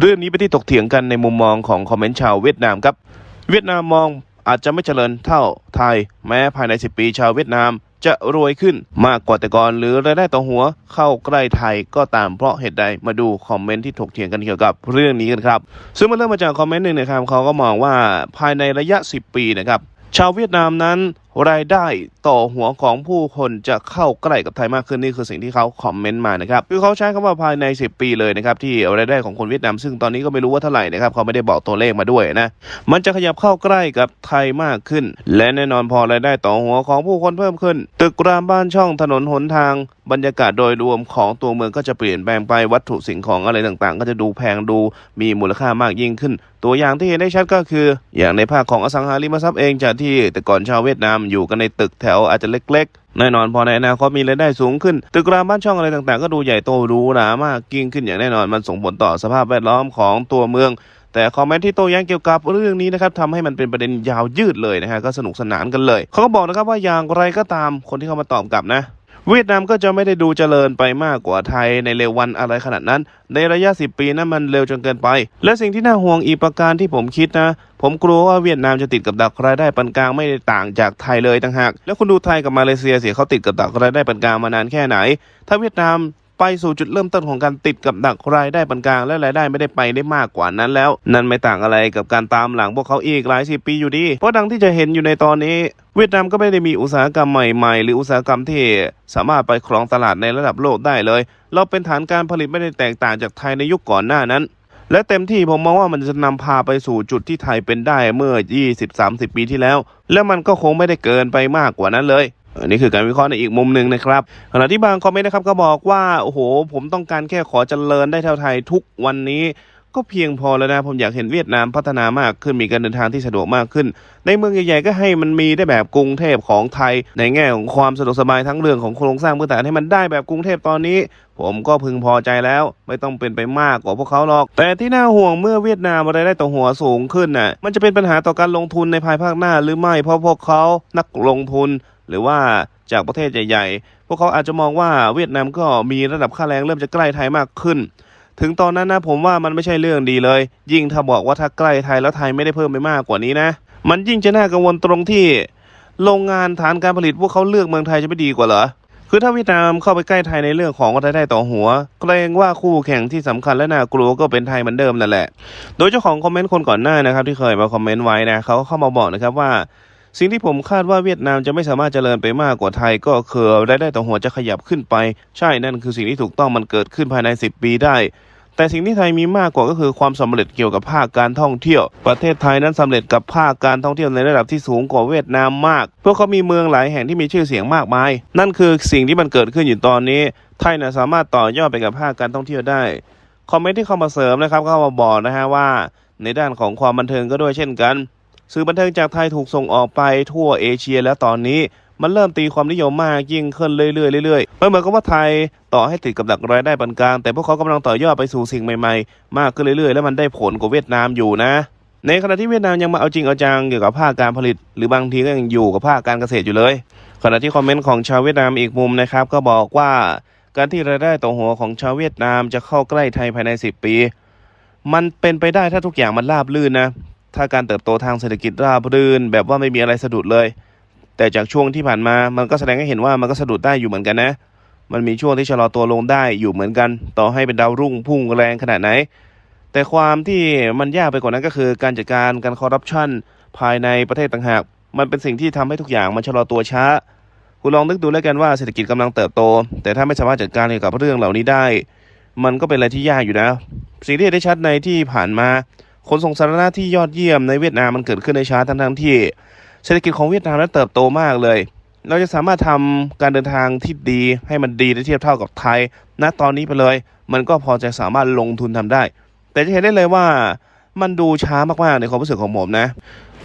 เรื่องนี้ไปนที่ถกเถียงกันในมุมมองของคอมเมนต์ชาวเวียดนามครับ เวียดนามมองอาจจะไม่เจริญเท่าไทย แม้ภายใน 10 ปีชาวเวียดนามจะรวยขึ้นมากกว่าแต่ก่อนหรือรายได้ต่อหัวเข้าใกล้ไทยก็ตามเพราะเหตุใดมาดูคอมเมนต์ที่ถกเถียงกันเกี่ยวกับเรื่องนี้กันครับ ซึ่งมันเริ่มมาจากคอมเมนต์หนึ่งนะครับเขาก็มองว่าภายในระยะ 10 ปีนะครับชาวเวียดนามนั้น รายได้ต่อหัวของผู้คนจะเข้าใกล้กับไทยมากขึ้นนี่คือสิ่งที่เขาคอมเมนต์มานะครับคือเขาใช้คำว่าภายใน 10 ปีเลยนะครับที่รายได้ของคนเวียดนามซึ่งตอนนี้ก็ไม่รู้ว่าเท่าไหร่นะครับเขาไม่ได้บอกตัวเลขมาด้วยนะมันจะขยับเข้าใกล้กับไทยมากขึ้น และแน่นอนพอรายได้ต่อหัวของผู้คนเพิ่มขึ้น ตึกรามบ้านช่องถนนหนทาง บรรยากาศโดยรวมของตัวเมืองก็จะเปลี่ยนแปลงไปวัตถุสิ่งของอะไรต่างๆ ก็จะดูแพงดูมีมูลค่ามากยิ่งขึ้นตัวอย่างที่เห็นได้ชัดก็คือ อย่างในภาคของอสังหาริมทรัพย์เองจากที่แต่ก่อนชาวเวียดนามอยู่กันในตึกแถวอาจจะเล็กๆแน่นอนพอในอนาคตมีรายได้สูงขึ้น ตึกรามบ้านช่องอะไรต่างๆ ก็ดูใหญ่โตรูหรามากยิ่งขึ้นอย่างแน่นอนมันส่งผลต่อสภาพแวดล้อมของตัวเมือง แต่คอมเมนต์ที่โต้แย้งเกี่ยวกับเรื่องนี้นะครับทำให้มันเป็นประเด็นยาวยืดเลยนะฮะก็สนุกสนานกันเลยเขาก็บอกนะครับว่าอย่างไรก็ตามคนที่เข้ามาตอบกลับนะ เวียดนามก็จะไม่ได้ดูเจริญไปมากกว่าไทยในเร็ววันอะไรขนาดนั้น ในระยะ 10 ปีนั้นมันเร็วจนเกินไป และสิ่งที่น่าห่วงอีกประการที่ผมคิดนะ ผมกลัวว่าเวียดนามจะติดกับดักรายได้ปานกลางไม่ได้ต่างจากไทยเลยต่างหาก แล้วคุณดูไทยกับมาเลเซียเสียเขาติดกับดักรายได้ปานกลางมานานแค่ไหน ถ้าเวียดนาม ไปสู่จุดเริ่มต้นของการติดกับดักรายได้ปานกลาง และรายได้ไม่ได้ไปได้มากกว่านั้นแล้ว นั่นไม่ต่างอะไรกับการตามหลังพวกเขาอีกหลายสิบปีอยู่ดี เพราะดังที่จะเห็นอยู่ในตอนนี้เวียดนามก็ไม่ได้มีอุตสาหกรรมใหม่ๆ หรืออุตสาหกรรมที่สามารถไปครองตลาดในระดับโลกได้เลย เราเป็นฐานการผลิตไม่ได้แตกต่างจากไทยในยุคก่อนหน้านั้น และเต็มที่ผมมองว่ามันจะนำพาไปสู่จุดที่ไทยเป็นได้เมื่อ 20-30 ปีที่แล้ว และมันก็คงไม่ได้เกินไปมากกว่านั้นเลย อันนี้คือการวิเคราะห์ในอีกมุมหนึ่งนะครับขณะที่บางคอมเมนต์นะครับก็บอกว่าโอ้โห ผมต้องการแค่ขอเจริญได้เท่าไทยทุกวันนี้ก็เพียงพอแล้วนะ ผมอยากเห็นเวียดนามพัฒนามากขึ้นมีการเดินทางที่สะดวกมากขึ้น ในเมืองใหญ่ๆก็ให้มันมีได้แบบกรุงเทพของไทย ในแง่ของความสะดวกสบายทั้งเรื่องของโครงสร้างพื้นฐานให้มันได้แบบกรุงเทพตอนนี้ ผมก็พึงพอใจแล้ว ไม่ต้องเป็นไปมากกว่าพวกเขาหรอก แต่ที่น่าห่วงเมื่อเวียดนามรายได้ต่อหัวสูงขึ้นน่ะมันจะเป็นปัญหาต่อการลงทุนในภายภาคหน้าหรือไม่เพราะพวกเขานักลงทุน หรือว่าจากประเทศใหญ่ๆ พวกเขาอาจจะมองว่าเวียดนามก็มีระดับค่าแรงเริ่มจะใกล้ไทยมากขึ้น ถึงตอนนั้นนะผมว่ามันไม่ใช่เรื่องดีเลย ยิ่งถ้าบอกว่าถ้าใกล้ไทยแล้วไทยไม่ได้เพิ่มไปมากกว่านี้นะ มันยิ่งจะน่ากังวลตรงที่ โรงงานฐานการผลิตพวกเขาเลือกเมืองไทยจะไม่ดีกว่าเหรอคือถ้าเวียดนามเข้าไปใกล้ไทยในเรื่องของรายได้ต่อหัวเกรงว่าคู่แข่งที่สำคัญและน่ากลัวก็เป็นไทยเหมือนเดิมนั่นแหละ โดยเจ้าของคอมเมนต์คนก่อนหน้านะครับที่เคยมาคอมเมนต์ไว้นะเขาก็เข้ามาบอกนะครับว่า สิ่งที่ผมคาดว่าเวียดนามจะไม่สามารถเจริญไปมากกว่าไทย ก็คือรายได้ต่อหัวจะขยับขึ้นไป ใช่นั่นคือสิ่งที่ถูกต้องมันเกิดขึ้นภายใน 10 ปีได้ แต่สิ่งที่ไทยมีมากกว่าก็คือความสำเร็จเกี่ยวกับภาคการท่องเที่ยว ประเทศไทยนั้นสำเร็จกับภาคการท่องเที่ยวในระดับที่สูงกว่าเวียดนามมาก พวกเขามีเมืองหลายแห่งที่มีชื่อเสียงมากมาย นั่นคือสิ่งที่มันเกิดขึ้นอยู่ตอนนี้ ไทยนะสามารถต่อยอดไปกับภาคการท่องเที่ยวได้ คอมเมนต์ที่เข้ามาเสริมนะครับเข้ามาบอกนะฮะว่า ในด้านของความบันเทิงก็ด้วยเช่นกัน สื่อบันเทิงจากไทยถูกส่งออกไปทั่วเอเชียแล้วตอนนี้มันเริ่มตีความนิยมมากยิ่งขึ้นเรื่อยๆเรื่อยๆมันเหมือนกับว่าไทยต่อให้ติดกับดักรายได้ปานกลาง แต่พวกเขากำลังต่อยอดไปสู่สิ่งใหม่ๆ มากขึ้นเรื่อยๆ แล้วมันได้ผลกว่าเวียดนามอยู่นะ ในขณะที่เวียดนามยังมาเอาจริงเอาจังเกี่ยวกับภาคการผลิต หรือบางทีก็ยังอยู่กับภาคการเกษตรอยู่เลย ขณะที่คอมเมนต์ของชาวเวียดนามอีกมุมนะครับก็บอกว่า การที่รายได้ต่อหัวของชาวเวียดนามจะเข้าใกล้ไทยภายใน 10 ปี มันเป็นไปได้ถ้าทุกอย่างมันราบรื่นนะ ถ้าการเติบโตทางเศรษฐกิจราบรื่น แบบว่าไม่มีอะไรสะดุดเลย แต่จากช่วงที่ผ่านมามันก็แสดงให้เห็นว่ามันก็สะดุดได้อยู่เหมือนกันนะ มันมีช่วงที่ชะลอตัวลงได้อยู่เหมือนกัน ต่อให้เป็นดาวรุ่งพุ่งแรงขนาดไหน แต่ความที่มันยากไปกว่านั้นก็คือ การจัดการการคอร์รัปชันภายในประเทศต่างหาก มันเป็นสิ่งที่ทำให้ทุกอย่างมันชะลอตัวช้า คุณลองนึกดูแล้วกันว่าเศรษฐกิจกำลังเติบโต แต่ถ้าไม่สามารถจัดการเกี่ยวกับเรื่องเหล่านี้ได้ มันก็เป็นอะไรที่ยากอยู่นะ สิ่งที่เห็นได้ชัดในที่ผ่านมา ขนส่งสาธารณะที่ยอดเยี่ยมในเวียดนามมันเกิดขึ้นในช้าทั้งๆที่เศรษฐกิจของเวียดนามนั้นเติบโตมากเลย เราจะสามารถทำการเดินทางที่ดีให้มันดีได้เทียบเท่ากับไทย ณตอนนี้ไปเลย มันก็พอจะสามารถลงทุนทำได้ แต่จะเห็นได้เลยว่ามันดูช้ามากๆในความรู้สึกของผมนะ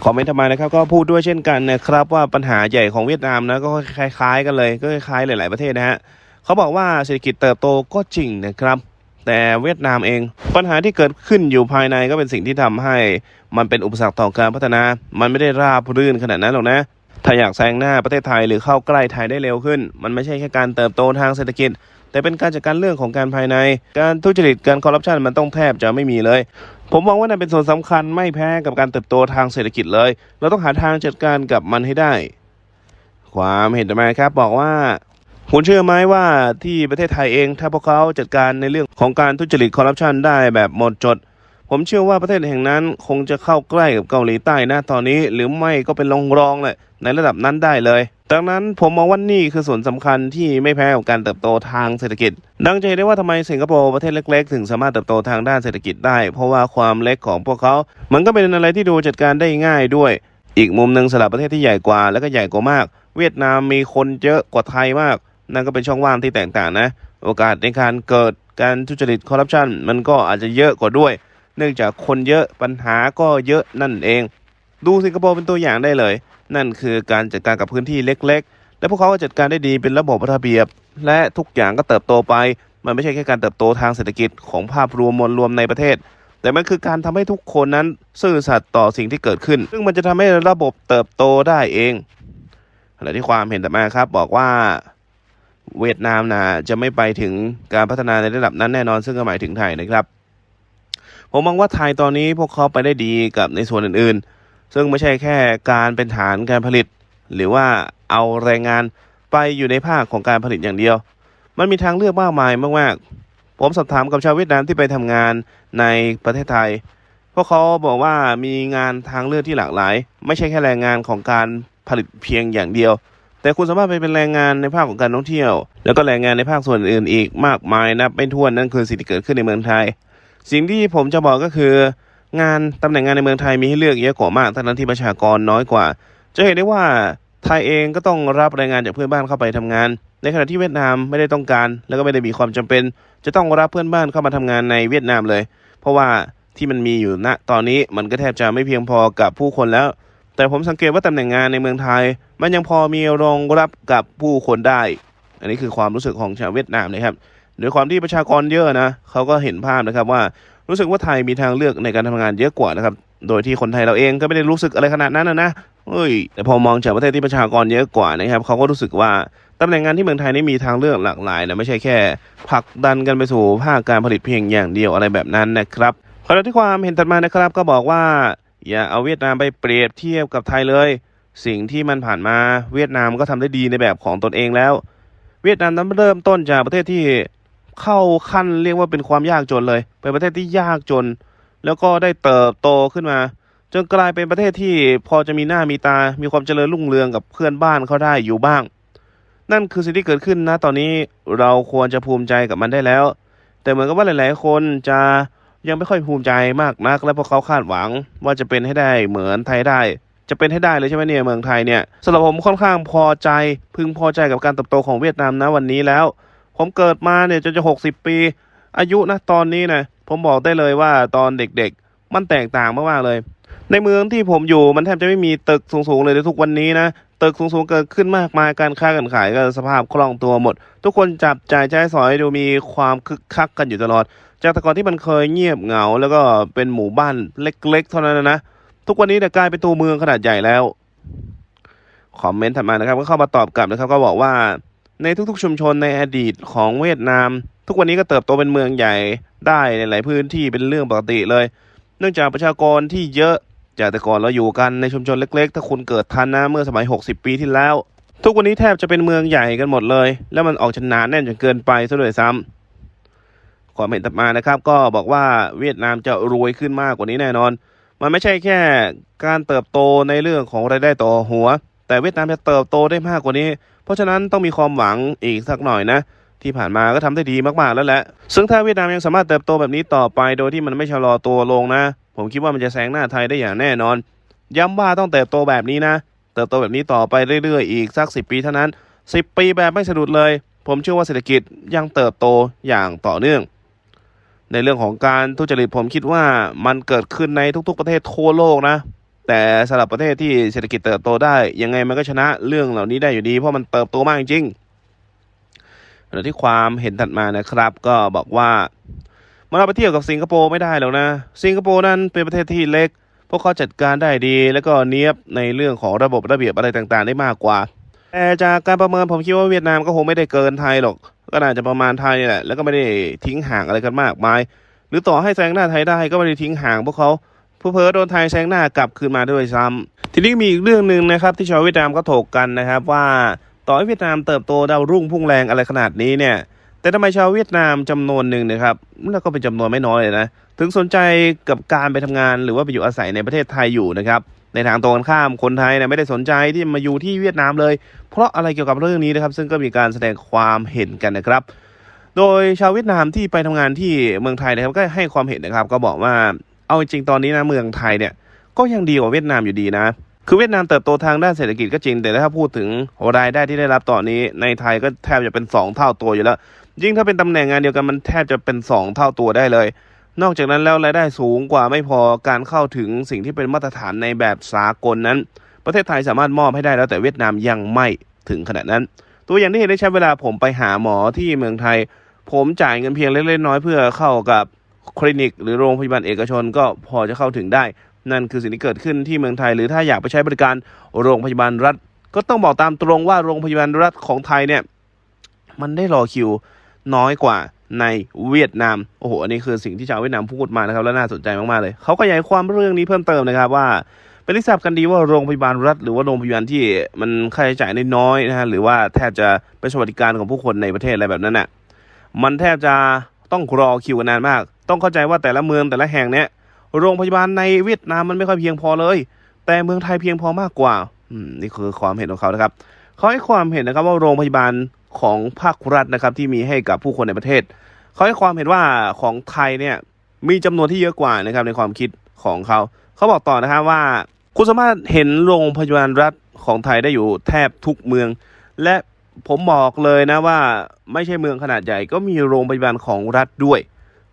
คอมเมนต์ทำไมนะครับก็พูดด้วยเช่นกันนะครับว่าปัญหาใหญ่ของเวียดนามนะก็คล้าย ๆ กันเลยก็คล้ายๆหลาย ๆประเทศนะฮะเขาบอกว่าเศรษฐกิจเติบโตก็จริงนะครับ แต่เวียดนามเอง ปัญหาที่เกิดขึ้นอยู่ภายในก็เป็นสิ่งที่ทำให้ มันเป็นอุปสรรคต่อการพัฒนา มันไม่ได้ราบรื่นขนาดนั้นหรอกนะ ถ้าอยากแซงหน้าประเทศไทยหรือเข้าใกล้ไทยได้เร็วขึ้น มันไม่ใช่แค่การเติบโตทางเศรษฐกิจ แต่เป็นการจัดการเรื่องของการภายใน การทุจริตการคอร์รัปชันมันต้องแทบจะไม่มีเลย ผมมองว่านั่นเป็นส่วนสำคัญไม่แพ้กับการเติบโตทางเศรษฐกิจเลย เราต้องหาทางจัดการกับมันให้ได้ ความเห็นทำไมครับบอกว่า คุณเชื่อไหมว่าที่ประเทศไทยเอง ถ้าพวกเขาจัดการในเรื่องของการทุจริตคอร์รัปชันได้แบบหมดจด ผมเชื่อว่าประเทศแห่งนั้นคงจะเข้าใกล้กับเกาหลีใต้นะตอนนี้ หรือไม่ก็เป็นรองรองเลยในระดับนั้นได้เลยดังนั้นผมมองว่านี่คือส่วนสำคัญที่ไม่แพ้กับการเติบโตทางเศรษฐกิจ ดังจะเห็นได้ว่าทำไมสิงคโปร์ประเทศเล็ก ๆ ถึงสามารถเติบโตทางด้านเศรษฐกิจได้ เพราะว่าความเล็กของพวกเขา มันก็เป็นอะไรที่ดูจัดการได้ง่ายด้วย อีกมุมหนึ่งสำหรับประเทศที่ใหญ่กว่าและก็ใหญ่กว่ามาก เวียดนามมีคนเยอะกว่าไทยมาก นั่นก็เป็นช่องว่างที่แตกต่างนะ โอกาสในการเกิดการทุจริตคอร์รัปชันมันก็อาจจะเยอะกว่าด้วย เนื่องจากคนเยอะปัญหาก็เยอะนั่นเอง ดูสิงคโปร์เป็นตัวอย่างได้เลย นั่นคือการจัดการกับพื้นที่เล็ก ๆ และพวกเขาก็จัดการได้ดีเป็นระบบระเบียบ และทุกอย่างก็เติบโตไป มันไม่ใช่แค่การเติบโตทางเศรษฐกิจของภาพรวมมวลรวมในประเทศ แต่มันคือการทำให้ทุกคนนั้นซื่อสัตย์ต่อสิ่งที่เกิดขึ้น ซึ่งมันจะทำให้ระบบเติบโตได้เองขณะที่ความเห็นต่อมาครับบอกว่า เวียดนามนะจะไม่ไปถึงการพัฒนาในระดับนั้นแน่นอน ซึ่งก็หมายถึงไทยนะครับ ผมมองว่าไทยตอนนี้พวกเขาไปได้ดีกับในส่วนอื่นๆ ซึ่งไม่ใช่แค่การเป็นฐานการผลิต หรือว่าเอาแรงงานไปอยู่ในภาคของการผลิตอย่างเดียว มันมีทางเลือกมากมายมากๆ ผมสอบถามกับชาวเวียดนามที่ไปทำงานในประเทศไทย พวกเขาบอกว่ามีงานทางเลือกที่หลากหลาย ไม่ใช่แค่แรงงานของการผลิตเพียงอย่างเดียว แต่คุณสามารถไปเป็นแรงงานในภาคของการท่องเที่ยว แล้วก็แรงงานในภาคส่วนอื่นอีกมากมายนับไม่ถ้วนนั่นคือสิ่งที่เกิดขึ้นในเมืองไทย สิ่งที่ผมจะบอกก็คือ งานตำแหน่งงานในเมืองไทยมีให้เลือกเยอะกว่ามากทั้งนั้นที่ประชากรน้อยกว่า จะเห็นได้ว่าไทยเองก็ต้องรับแรงงานจากเพื่อนบ้านเข้าไปทำงาน ในขณะที่เวียดนามไม่ได้ต้องการ แล้วก็ไม่ได้มีความจำเป็น จะต้องรับเพื่อนบ้านเข้ามาทำงานในเวียดนามเลย เพราะว่าที่มันมีอยู่ณตอนนี้มันก็แทบจะไม่เพียงพอกับผู้คนแล้ว แต่ผมสังเกตว่าตำแหน่งงานในเมืองไทย มันยังพอมีรองรับกับผู้คนได้ อันนี้คือความรู้สึกของชาวเวียดนามนะครับด้วยความที่ประชากรเยอะนะเขาก็เห็นภาพนะครับว่ารู้สึกว่าไทยมีทางเลือกในการทำงานเยอะกว่านะครับ โดยที่คนไทยเราเองก็ไม่ได้รู้สึกอะไรขนาดนั้นนะนะเอ้ย แต่พอมองจากประเทศที่ประชากรเยอะกว่านะครับเขาก็รู้สึกว่าตำแหน่งงานที่เมืองไทยนี่มีทางเลือกหลากหลายนะไม่ใช่แค่ผลักดันกันไปสู่ภาคการผลิตเพียงอย่างเดียวอะไรแบบนั้นนะครับขณะที่ความเห็นถัดมานะครับก็บอกว่า อย่าเอาเวียดนามไปเปรียบเทียบกับไทยเลย สิ่งที่มันผ่านมาเวียดนามก็ทำได้ดีในแบบของตนเองแล้ว เวียดนามนั้นเริ่มต้นจากประเทศที่เข้าขั้นเรียกว่าเป็นความยากจนเลย เป็นประเทศที่ยากจน แล้วก็ได้เติบโตขึ้นมา จนกลายเป็นประเทศที่พอจะมีหน้ามีตา มีความเจริญรุ่งเรืองกับเพื่อนบ้านเขาได้อยู่บ้าง นั่นคือสิ่งที่เกิดขึ้นนะตอนนี้เราควรจะภูมิใจกับมันได้แล้ว แต่เหมือนกับว่าหลาย ๆ คนจะ ยังไม่ค่อยภูมิใจมากนัก และพวกเขาคาดหวังว่าจะเป็นให้ได้เหมือนไทยได้ จะเป็นให้ได้เลยใช่ไหมเนี่ยเมืองไทยเนี่ยสำหรับผมค่อนข้างพอใจ พึงพอใจกับการเติบโตของเวียดนามนะวันนี้แล้ว ผมเกิดมาเนี่ยจนจะหกสิบปี อายุนะตอนนี้นะผมบอกได้เลยว่าตอนเด็กๆ มันแตกต่างมากๆเลย ในเมืองที่ผมอยู่มันแทบจะไม่มีตึกสูงๆเลยในทุกวันนี้นะตึกสูงๆเกิดขึ้นมากมายการค้าการขายก็สภาพคล่องตัวหมด ทุกคนจับจ่ายใช้สอยดูมีความคึกคักกันอยู่ตลอด จากแต่ก่อนที่มันเคยเงียบเหงา แล้วก็เป็นหมู่บ้านเล็ก ๆ เท่านั้นนะ ทุกวันนี้เนี่ยกลายเป็นตัวเมืองขนาดใหญ่แล้วคอมเมนต์ถัดมานะครับก็เข้ามาตอบกลับนะครับก็บอกว่าในทุกๆ ชุมชนในอดีตของเวียดนาม ทุกวันนี้ก็เติบโตเป็นเมืองใหญ่ได้ในหลายพื้นที่เป็นเรื่องปกติเลย เนื่องจากประชากรที่เยอะจากแต่ก่อนเราอยู่กันในชุมชนเล็ก ๆ ถ้าคุณเกิดทันนะเมื่อสมัย 60 ปีที่แล้ว ทุกวันนี้แทบจะเป็นเมืองใหญ่กันหมดเลย แล้วมันออกชนาแน่นจนเกินไปซะด้วยซ้ำ ความเห็นต่อมานะครับ ก็บอกว่าเวียดนามจะรวยขึ้นมากกว่านี้แน่นอน มันไม่ใช่แค่การเติบโตในเรื่องของรายได้ต่อหัว แต่เวียดนามจะเติบโตได้มากกว่านี้ เพราะฉะนั้นต้องมีความหวังอีกสักหน่อยนะ ที่ผ่านมาก็ทำได้ดีมากๆแล้วแหละ ซึ่งถ้าเวียดนามยังสามารถเติบโตแบบนี้ต่อไป โดยที่มันไม่ชะลอตัวลงนะ ผมคิดว่ามันจะแซงหน้าไทยได้อย่างแน่นอน ย้ำว่าต้องเติบโตแบบนี้นะ เติบโตแบบนี้ต่อไปเรื่อยๆ อีกสักสิปีเท่านั้น 10 ปีแบบไม่สะดุดเลย ผมเชื่อว่าเศรษฐกิจยังเติบโตอย่างต่อเนื่อง ในเรื่องของการทุจริตผมคิดว่ามันเกิดขึ้นในทุก ๆ ประเทศทั่วโลกนะ แต่สำหรับประเทศที่เศรษฐกิจเติบโตได้ยังไงมันก็ชนะเรื่องเหล่านี้ได้อยู่ดี เพราะมันเติบโตมากจริงๆขณะที่ความเห็นถัดมานะครับ ก็บอกว่ามันเอาไปเทียบกับสิงคโปร์ไม่ได้หรอกนะ สิงคโปร์นั้นเป็นประเทศที่เล็ก พวกเขาจัดการได้ดี แล้วก็เนียบในเรื่องของระบบระเบียบอะไรต่างๆ ได้มากกว่าแต่จากการประเมินผมคิดว่าเวียดนามก็คงไม่ได้เกินไทยหรอก ก็น่าจะประมาณไทยนี่แหละ แล้วก็ไม่ได้ทิ้งห่างอะไรกันมากมาย หรือต่อให้แซงหน้าไทยได้ก็ไม่ได้ทิ้งห่างพวกเขาเพื่อเพอโดนไทยแซงหน้ากลับคืนมาด้วยซ้ำทีนี้มีอีกเรื่องหนึ่งนะครับ ที่ชาวเวียดนามก็ถกกันนะครับ ว่าต่อให้เวียดนามเติบโตดาวรุ่งพุ่งแรงอะไรขนาดนี้เนี่ย แต่ทำไมชาวเวียดนามจำนวนหนึ่งนะครับแล้วก็เป็นจำนวนไม่น้อยเลยนะถึงสนใจกับการไปทำงานหรือว่าไปอยู่อาศัยในประเทศไทยอยู่นะครับ ในทางตรงกันข้ามคนไทยเนี่ยไม่ได้สนใจที่มาอยู่ที่เวียดนามเลย เพราะอะไรเกี่ยวกับเรื่องนี้นะครับ ซึ่งก็มีการแสดงความเห็นกันนะครับ โดยชาวเวียดนามที่ไปทำงานที่เมืองไทยนะครับก็ให้ความเห็นนะครับ ก็บอกว่าเอาจริงตอนนี้นะเมืองไทยเนี่ยก็ยังดีกว่าเวียดนามอยู่ดีนะคือเวียดนามเติบโตทางด้านเศรษฐกิจก็จริง แต่ถ้าพูดถึงรายได้ที่ได้รับตอนนี้ ในไทยก็แทบจะเป็น 2 เท่าตัวอยู่แล้ว ยิ่งถ้าเป็นตำแหน่งงานเดียวกันมันแทบจะเป็น 2 เท่าตัวได้เลย นอกจากนั้นแล้วรายได้สูงกว่าไม่พอการเข้าถึงสิ่งที่เป็นมาตรฐานในแบบสากลนั้น ประเทศไทยสามารถมอบให้ได้แล้วแต่เวียดนามยังไม่ถึงขนาดนั้น ตัวอย่างที่เห็นได้ใช้เวลาผมไปหาหมอที่เมืองไทย ผมจ่ายเงินเพียงเล็กๆน้อยเพื่อเข้ากับคลินิก หรือโรงพยาบาลเอกชนก็พอจะเข้าถึงได้ นั่นคือสิ่งที่เกิดขึ้นที่เมืองไทย หรือถ้าอยากไปใช้บริการโรงพยาบาลรัฐ ก็ต้องบอกตามตรงว่าโรงพยาบาลรัฐของไทยเนี่ยมันได้รอคิว น้อยกว่าในเวียดนาม โอ้โห อันนี้คือสิ่งที่ชาวเวียดนามพูดมานะครับ และน่าสนใจมาก ๆ เลย เขาก็ขยายความเรื่องนี้เพิ่มเติมนะครับว่า เป็นที่ทราบกันดีว่าโรงพยาบาลรัฐ หรือว่าโรงพยาบาลที่มันค่าใช้จ่ายน้อยๆนะฮะ หรือว่าแทบจะเป็นสวัสดิการของผู้คนในประเทศอะไรแบบนั้นน่ะ มันแทบจะต้องรอคิวกันนานมาก ต้องเข้าใจว่าแต่ละเมืองแต่ละแห่งเนี่ยโรงพยาบาลในเวียดนามมันไม่ค่อยเพียงพอเลย แต่เมืองไทยเพียงพอมากกว่า อืม นี่คือความเห็นของเขานะครับ เขาให้ความเห็นนะครับว่าโรงพยาบาล ของภาครัฐนะครับที่มีให้กับผู้คนในประเทศ เขาให้ความเห็นว่าของไทยเนี่ยมีจำนวนที่เยอะกว่านะครับในความคิดของเขา เขาบอกต่อนะครับว่า คุณสามารถเห็นโรงพยาบาลรัฐของไทยได้อยู่แทบทุกเมือง และผมบอกเลยนะว่าไม่ใช่เมืองขนาดใหญ่ก็มีโรงพยาบาลของรัฐด้วย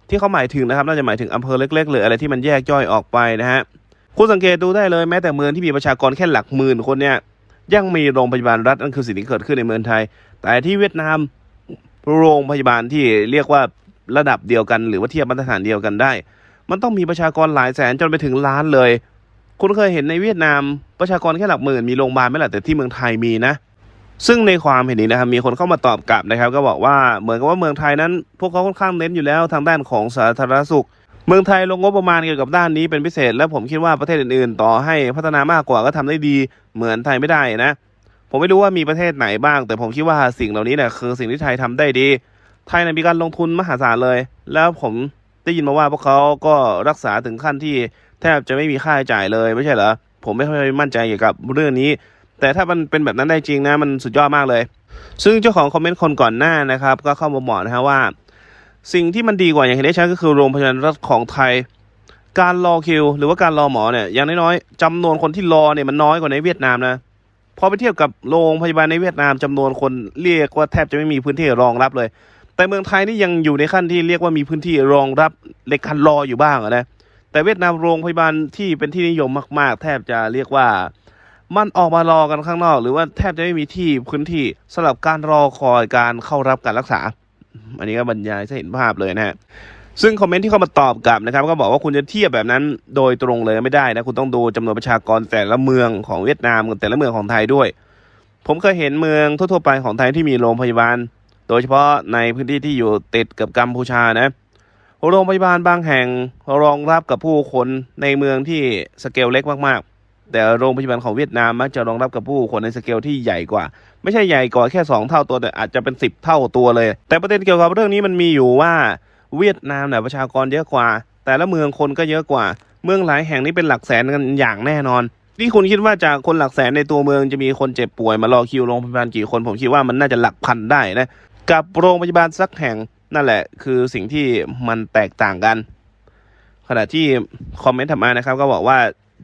ที่เขาหมายถึงนะครับน่าจะหมายถึงอำเภอเล็กๆหรืออะไรที่มันแยกย่อยออกไปนะฮะคุณสังเกตดูได้เลยแม้แต่เมืองที่มีประชากรแค่หลักหมื่นคนเนี่ยยังมีโรงพยาบาลรัฐนั่นคือสิ่งที่เกิดขึ้นในเมืองไทย แต่ที่เวียดนามโรงพยาบาลที่เรียกว่าระดับเดียวกัน หรือว่าเทียบมาตรฐานเดียวกันได้ มันต้องมีประชากรหลายแสนจนไปถึงล้านเลย คุณเคยเห็นในเวียดนามประชากรแค่หลักหมื่นมีโรงพยาบาลไหมล่ะแต่ที่เมืองไทยมีนะ ซึ่งในความเห็นนี้นะครับมีคนเข้ามาตอบกลับนะครับ ก็บอกว่าเหมือนกับว่าเมืองไทยนั้น พวกเขาค่อนข้างเน้นอยู่แล้วทางด้านของสาธารณสุข เมืองไทยลงงบประมาณเกี่ยวกับด้านนี้เป็นพิเศษ และผมคิดว่าประเทศอื่นๆ ต่อให้พัฒนามากกว่าก็ทำได้ดีเหมือนไทยไม่ได้นะ ผมไม่รู้ว่ามีประเทศไหนบ้าง แต่ผมคิดว่าสิ่งเหล่านี้เนี่ยคือสิ่งที่ไทยทำได้ดี ไทยเนี่ยมีการลงทุนมหาศาลเลย แล้วผมได้ยินมาว่าพวกเขาก็รักษาถึงขั้นที่แทบจะไม่มีค่าใช้จ่ายเลยไม่ใช่เหรอ ผมไม่ค่อยมั่นใจเกี่ยวกับเรื่องนี้ แต่ถ้ามันเป็นแบบนั้นได้จริงนะมันสุดยอดมากเลย ซึ่งเจ้าของคอมเมนต์คนก่อนหน้านะครับ ก็เข้ามาบอกนะฮะว่า สิ่งที่มันดีกว่าอย่างเห็นได้ชัดก็คือโรงพยาบาลรัฐของไทย การรอคิว หรือว่าการรอหมอเนี่ยอย่างน้อยๆจำนวนคนที่รอเนี่ยมันน้อยกว่าในเวียดนามนะ พอไปเทียบกับโรงพยาบาลในเวียดนามจำนวนคนเรียกว่าแทบจะไม่มีพื้นที่รองรับเลย แต่เมืองไทยนี่ยังอยู่ในขั้นที่เรียกว่ามีพื้นที่รองรับในการรออยู่บ้างนะแต่เวียดนามโรงพยาบาลที่เป็นที่นิยมมาก ๆ แทบจะเรียกว่ามันออกมารอกันข้างนอก หรือว่าแทบจะไม่มีที่พื้นที่สำหรับการรอคอยการเข้ารับการรักษา อันนี้ก็บรรยายให้เห็นภาพเลยนะฮะ ซึ่งคอมเมนต์ที่เข้ามาตอบกลับนะครับ ก็บอกว่าคุณจะเทียบแบบนั้นโดยตรงเลยไม่ได้นะ คุณต้องดูจำนวนประชากรแต่ละเมืองของเวียดนามกับแต่ละเมืองของไทยด้วย ผมเคยเห็นเมืองทั่วๆไปของไทยที่มีโรงพยาบาล โดยเฉพาะในพื้นที่ที่อยู่ติดกับกัมพูชานะโรงพยาบาลบางแห่งรองรับกับผู้คนในเมืองที่สเกลเล็กมากๆ แต่โรงพยาบาลของเวียดนามมักจะรองรับกับผู้คนในสเกลที่ใหญ่กว่า ไม่ใช่ใหญ่กว่าแค่สองเท่าตัวแต่อาจจะเป็นสิบเท่าตัวเลย แต่ประเด็นเกี่ยวกับเรื่องนี้มันมีอยู่ว่า เวียดนามเนี่ยประชากรเยอะกว่า แต่ละเมืองคนก็เยอะกว่า เมืองหลายแห่งนี้เป็นหลักแสนกันอย่างแน่นอนที่คุณคิดว่าจากคนหลักแสนในตัวเมืองจะมีคนเจ็บป่วยมารอคิวโรงพยาบาลกี่คนผมคิดว่ามันน่าจะหลักพันได้นะกับโรงพยาบาลสักแห่งนั่นแหละ คือสิ่งที่มันแตกต่างกัน ขณะที่คอมเมนต์ถัดมานะครับ ก็บอกว่า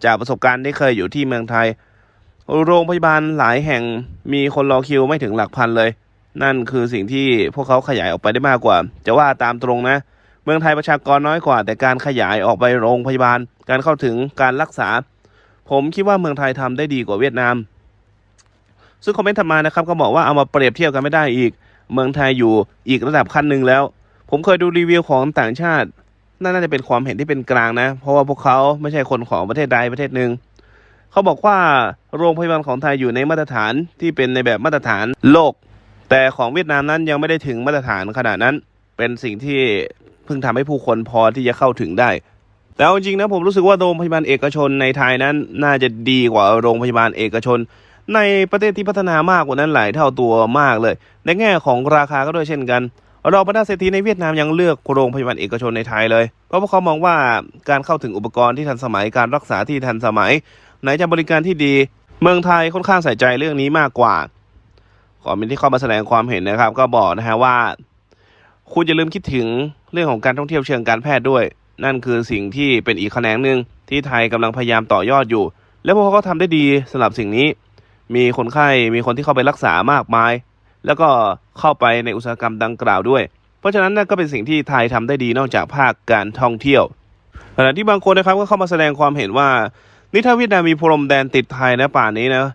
จากประสบการณ์ที่เคยอยู่ที่เมืองไทย โรงพยาบาลหลายแห่งมีคนรอคิวไม่ถึงหลักพันเลย นั่นคือสิ่งที่พวกเขาขยายออกไปได้มากกว่า จะว่าตามตรงนะ เมืองไทยประชากรน้อยกว่า แต่การขยายออกไปโรงพยาบาล การเข้าถึงการรักษา ผมคิดว่าเมืองไทยทำได้ดีกว่าเวียดนาม ซึ่งคอมเมนต์ถัดมานะครับ ก็บอกว่าเอามาเปรียบเทียบกันไม่ได้อีก เมืองไทยอยู่อีกระดับขั้นหนึ่งแล้ว ผมเคยดูรีวิวของต่างชาติน่าจะเป็นความเห็นที่เป็นกลางนะ เพราะว่าพวกเขาไม่ใช่คนของประเทศใดประเทศหนึ่งเขาบอกว่าโรงพยาบาลของไทยอยู่ในมาตรฐานที่เป็นในแบบมาตรฐานโลก แต่ของเวียดนามนั้นยังไม่ได้ถึงมาตรฐานขนาดนั้น เป็นสิ่งที่เพิ่งทำให้ผู้คนพอที่จะเข้าถึงได้ แต่จริงๆนะผมรู้สึกว่าโรงพยาบาลเอกชนในไทยนั้น น่าจะดีกว่าโรงพยาบาลเอกชน ในประเทศที่พัฒนามากกว่านั้นหลายเท่าตัวมากเลย ในแง่ของราคาก็ด้วยเช่นกันเราบรรดาเศรษฐีในเวียดนามยังเลือกโรงพยาบาลเอกชนในไทยเลย เพราะพวกเขามองว่าการเข้าถึงอุปกรณ์ที่ทันสมัยการรักษาที่ทันสมัย ไหนจะบริการที่ดี เมืองไทยค่อนข้างใส่ใจเรื่องนี้มากกว่า ขอเป็นที่เข้ามาแสดงความเห็นนะครับ ก็บอกนะฮะว่า คุณอย่าลืมคิดถึงเรื่องของการท่องเที่ยวเชิงการแพทย์ด้วย นั่นคือสิ่งที่เป็นอีกแขนงหนึ่งที่ไทยกำลังพยายามต่อยอดอยู่ และพวกเขาก็ทำได้ดีสำหรับสิ่งนี้ มีคนไข้มีคนที่เข้าไปรักษามากมาย แล้วก็เข้าไปในอุตสาหกรรมดังกล่าวด้วย เพราะฉะนั้นนั่นก็เป็นสิ่งที่ไทยทำได้ดีนอกจากภาคการท่องเที่ยวขณะที่บางคนนะครับก็เข้ามาแสดงความเห็นว่านี่ถ้าเวียดนามมีพรมแดนติดไทยนะป่านนี้นะ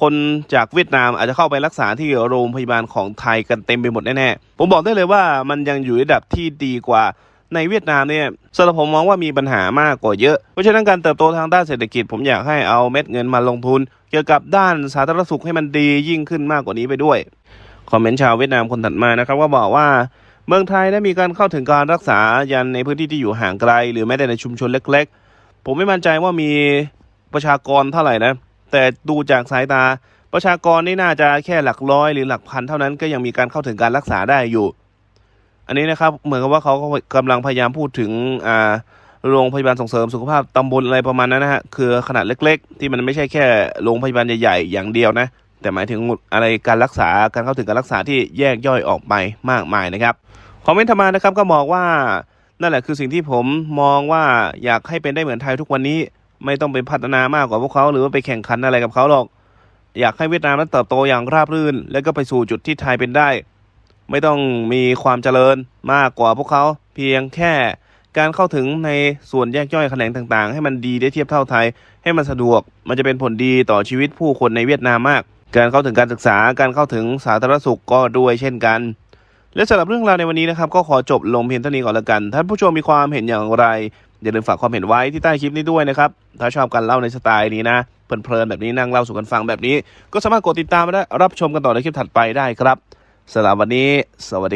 คนจากเวียดนามอาจจะเข้าไปรักษาที่โรงพยาบาลของไทยกันเต็มไปหมดแน่ๆ ผมบอกได้เลยว่ามันยังอยู่ในระดับที่ดีกว่าในเวียดนามเนี่ยสำหรับผมมองว่ามีปัญหามากกว่าเยอะ เพราะฉะนั้นการเติบโตทางด้านเศรษฐกิจ ผมอยากให้เอาเม็ดเงินมาลงทุน เกี่ยวกับด้านสาธารณสุขให้มันดียิ่งขึ้นมากกว่านี้ไปด้วย คอมเมนต์ชาวเวียดนามคนถัดมานะครับก็บอกว่าเมืองไทยได้มีการเข้าถึงการรักษายันในพื้นที่ที่อยู่ห่างไกล หรือแม้แต่ในชุมชนเล็ก ๆ ผมไม่มั่นใจว่ามีประชากรเท่าไหร่นะ แต่ดูจากสายตา ประชากรนี่น่าจะแค่หลักร้อยหรือหลักพันเท่านั้นก็ยังมีการเข้าถึงการรักษาได้อยู่ อันนี้นะครับเหมือนกับว่าเขาก็กำลังพยายามพูดถึงอ่าโรงพยาบาลส่งเสริมสุขภาพตำบลอะไรประมาณนั้นนะฮะคือขนาดเล็ก ๆ ที่มันไม่ใช่แค่โรงพยาบาลใหญ่ๆอย่างเดียวนะ แต่หมายถึงอะไรการรักษาการเข้าถึงการรักษาที่แยกย่อยออกไปมากมายนะครับคอมเมนต์ธรรมานะครับก็บอกว่านั่นแหละคือสิ่งที่ผมมองว่าอยากให้เป็นได้เหมือนไทยทุกวันนี้ ไม่ต้องไปพัฒนามากกว่าพวกเขา หรือว่าไปแข่งขันอะไรกับเขาหรอก อยากให้เวียดนามนั้นเติบโตอย่างราบรื่น แล้วก็ไปสู่จุดที่ไทยเป็นได้ ไม่ต้องมีความเจริญมากกว่าพวกเขา เพียงแค่การเข้าถึงในส่วนแยกย่อยแขนงต่างๆ ให้มันดีได้เทียบเท่าไทย ให้มันสะดวก มันจะเป็นผลดีต่อชีวิตผู้คนในเวียดนามมาก การเข้าถึงการศึกษา การเข้าถึงสาธารณสุขก็ด้วยเช่นกัน และสำหรับเรื่องราวในวันนี้นะครับ ก็ขอจบลงเพียงเท่านี้ก่อนละกัน ท่านผู้ชมมีความเห็นอย่างไร อย่าลืมฝากความเห็นไว้ที่ใต้คลิปนี้ด้วยนะครับ ถ้าชอบการเล่าในสไตล์นี้นะ เพลินๆแบบนี้นั่งเล่าสู่กันฟังแบบนี้ ก็สามารถกดติดตามและรับชมกันต่อในคลิปถัดไปได้ครับสำหรับวันนี้ สวัสดีครับ